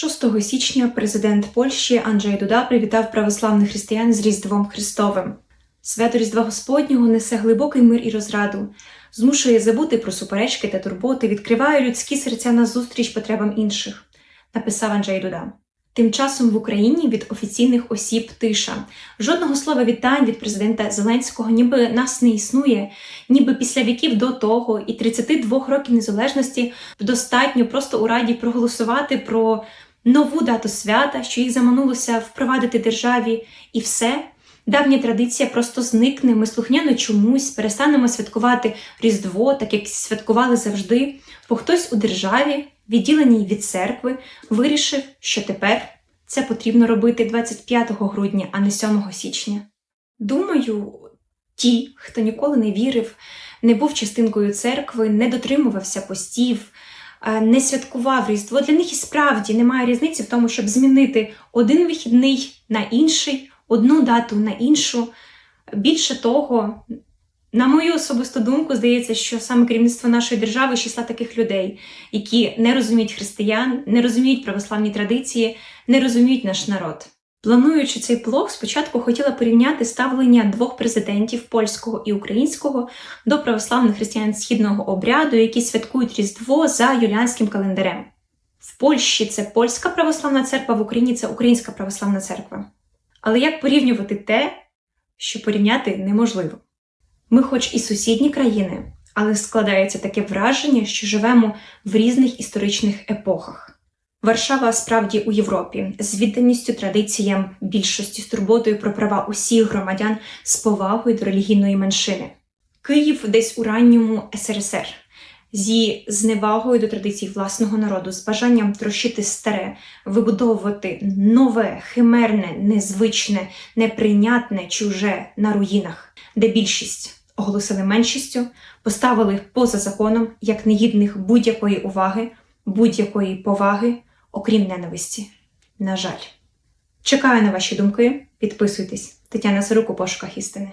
6 січня президент Польщі Анджей Дуда привітав православних християн з Різдвом Христовим. Свято Різдва Господнього несе глибокий мир і розраду, змушує забути про суперечки та турботи, відкриває людські серця назустріч потребам інших, написав Анджей Дуда. Тим часом в Україні від офіційних осіб тиша. Жодного слова вітань від президента Зеленського, ніби нас не існує, ніби після віків до того і 32 років незалежності достатньо просто у раді проголосувати про нову дату свята, що їх заманулося впровадити державі, і все. Давня традиція просто зникне, ми слухняно чомусь перестанемо святкувати Різдво, так як святкували завжди, бо хтось у державі, відділеній від церкви, вирішив, що тепер це потрібно робити 25 грудня, а не 7 січня. Думаю, ті, хто ніколи не вірив, не був частинкою церкви, не дотримувався постів, не святкував Різдво, для них і справді немає різниці в тому, щоб змінити один вихідний на інший, одну дату на іншу. Більше того, на мою особисту думку, здається, що саме керівництво нашої держави числа таких людей, які не розуміють християн, не розуміють православні традиції, не розуміють наш народ. Плануючи цей блог, спочатку хотіла порівняти ставлення двох президентів польського і українського до православних християн східного обряду, які святкують Різдво за юліанським календарем. В Польщі це польська православна церква, в Україні це українська православна церква. Але як порівнювати те, що порівняти неможливо? Ми, хоч і сусідні країни, але складається таке враження, що живемо в різних історичних епохах. Варшава справді у Європі з відданістю традиціям більшості з турботою про права усіх громадян з повагою до релігійної меншини. Київ десь у ранньому СРСР зі зневагою до традицій власного народу, з бажанням трощити старе, вибудовувати нове, химерне, незвичне, неприйнятне, чуже на руїнах, де більшість оголосили меншістю, поставили поза законом як негідних будь-якої уваги, будь-якої поваги, окрім ненависті. На жаль. Чекаю на ваші думки. Підписуйтесь. Тетяна Сирук пошуках істини.